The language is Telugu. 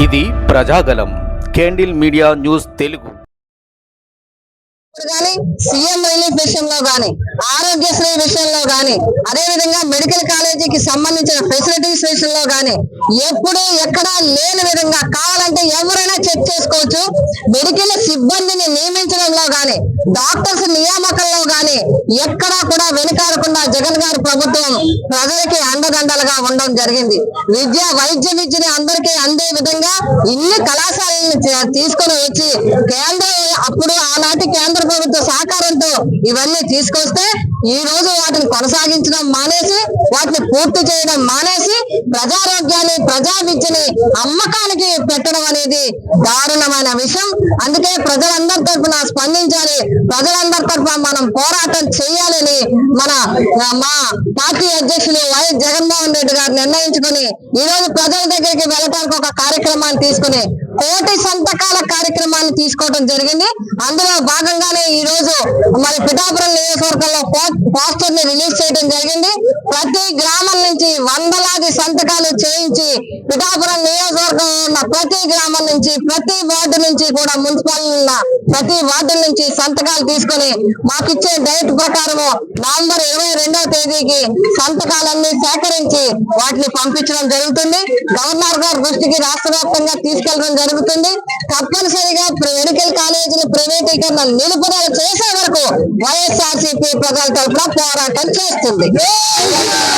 ఇది Prajagalam candle media news Telugu. గాని సీఎం రిలీఫ్ విషయంలో కానీ ఆరోగ్యశ్రీ విషయంలో గాని అదే విధంగా మెడికల్ కాలేజీకి సంబంధించిన ఫెసిలిటీస్ విషయంలో గాని ఎప్పుడు ఎక్కడా లేని విధంగా కావాలంటే ఎవరైనా చెక్ చేసుకోవచ్చు. మెడికల్ గాని డాక్టర్స్ నియామకంలో గాని ఎక్కడా కూడా వెనుకాడకుండా జగన్ గారి ప్రభుత్వం ప్రజలకి అండదండలుగా ఉండడం జరిగింది. విద్య వైద్య విద్యని అందరికీ అందే విధంగా ఇన్ని కళాశాలను తీసుకొని వచ్చి కేంద్ర అప్పుడు ఆనాటి కేంద్ర ప్రభుత్వ సహకారంతో ఇవన్నీ తీసుకొస్తే ఈ రోజు వాటిని కొనసాగించడం మానేసి వాటిని పూర్తి చేయడం మానేసి ప్రజారోగ్యాన్ని ప్రజా విద్యని అమ్మకానికి పెట్టడం అనేది దారుణమైన విషయం. అందుకే ప్రజలందరి తరఫున స్పందించాలి ప్రజలందరి తరఫున మనం పోరాటం చేయాలని మన మా పార్టీ అధ్యక్షులు వైఎస్ జగన్మోహన్ రెడ్డి గారు నిర్ణయించుకుని ఈ రోజు ప్రజల దగ్గరికి వెళ్ళడానికి ఒక కార్యక్రమాన్ని తీసుకుని కోటి సంతకాల కార్యక్రమాన్ని తీసుకోవడం జరిగింది. అందులో భాగంగానే ఈ రోజు మరి పిఠాపురం నియోజకవర్గంలో పోస్టర్ని రిలీజ్ చేయడం జరిగింది. ప్రతి గ్రామం నుంచి వందలాది సంతకాలు చేయించి పిఠాపురం నియోజకవర్గంలో ఉన్న ప్రతి గ్రామం నుంచి ప్రతి వార్డు నుంచి కూడా మున్సిపల్ ఉన్న ప్రతి వార్డు నుంచి సంతకాలు తీసుకొని మాకిచ్చే డైట్ ప్రకారము నవంబర్ ఇరవై రెండవ తేదీకి సంతకాలన్నీ సేకరించి వాటిని పంపించడం జరుగుతుంది. గవర్నర్ గారి దృష్టికి రాష్ట్ర వ్యాప్తంగా తీసుకెళ్ళడం జరుగుతుంది. తప్పనిసరిగా మెడికల్ కాలేజీల ప్రైవేటీకరణ నిలుపుదల చేసే వరకు వైఎస్ఆర్సీపీ ప్రజల తరఫున పోరాటం చేస్తుంది.